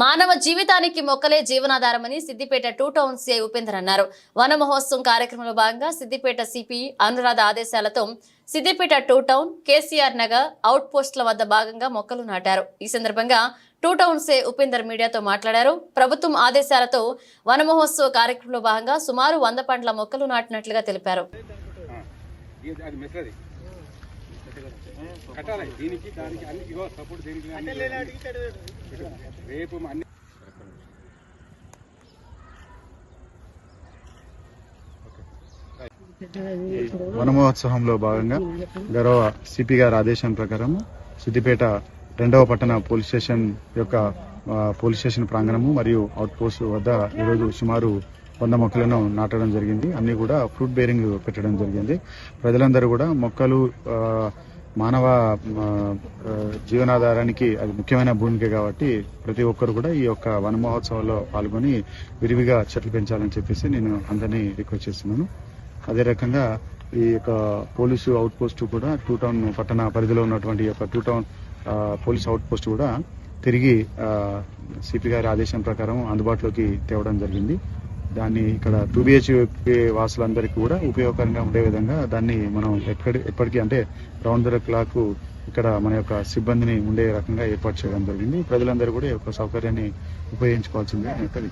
మానవ జీవితానికి మొక్కలే జీవనాధారమని Siddipet two town CI Upender అన్నారు. వన మహోత్సవం కార్యక్రమంలో భాగంగా సిద్దిపేట సిపి అనురాధ ఆదేశాలతో సిద్దిపేట టూ టౌన్ కేసీఆర్ నగర్ అవుట్ పోస్టుల వద్ద భాగంగా మొక్కలు నాటారు. ఈ సందర్భంగా టూ టౌన్ సే ఉపేందర్ మీడియాతో మాట్లాడారు. ప్రభుత్వం ఆదేశాలతో వన మహోత్సవ కార్యక్రమంలో భాగంగా సుమారు వంద పండ్ల మొక్కలు నాటినట్లుగా తెలిపారు. కట్టాలి. దీనికి దానికి అన్ని ఇగో సపోర్ట్ దీనికి రేపు అన్ని వన మహోత్సవంలో భాగంగా గౌరవ సిపి గారి ఆదేశం ప్రకారం సిద్దిపేట రెండవ పట్టణ పోలీస్ స్టేషన్ యొక్క పోలీస్ స్టేషన్ ప్రాంగణము మరియు అవుట్ పోస్ట్ వద్ద ఈరోజు సుమారు వంద మొక్కలను నాటడం జరిగింది. అన్ని కూడా ఫ్రూట్ బేరింగ్ పెట్టడం జరిగింది. ప్రజలందరూ కూడా మొక్కలు మానవ జీవనాధారానికి అది ముఖ్యమైన భూమిక కాబట్టి ప్రతి ఒక్కరు కూడా ఈ యొక్క వన మహోత్సవంలో పాల్గొని విరివిగా చెట్లు పెంచాలని చెప్పేసి నేను అందరినీ రిక్వెస్ట్ చేస్తున్నాను. అదే రకంగా ఈ యొక్క పోలీసు అవుట్ పోస్ట్ కూడా టూ టౌన్ పట్టణ పరిధిలో ఉన్నటువంటి యొక్క two town police out post కూడా తిరిగి సిపి గారి ఆదేశం ప్రకారం అందుబాటులోకి తేవడం జరిగింది. దాన్ని ఇక్కడ టూ బిహెచ్కే వాసులందరికీ కూడా ఉపయోగకరంగా ఉండే విధంగా దాన్ని మనం ఎక్కడి ఎప్పటికీ అంటే రౌండ్ ద క్లాక్ ఇక్కడ మన యొక్క సిబ్బందిని ఉండే రకంగా ఏర్పాటు చేయడం జరిగింది. ప్రజలందరూ కూడా ఈ యొక్క సౌకర్యాన్ని ఉపయోగించుకోవాల్సిందే నేను ఇక్కడ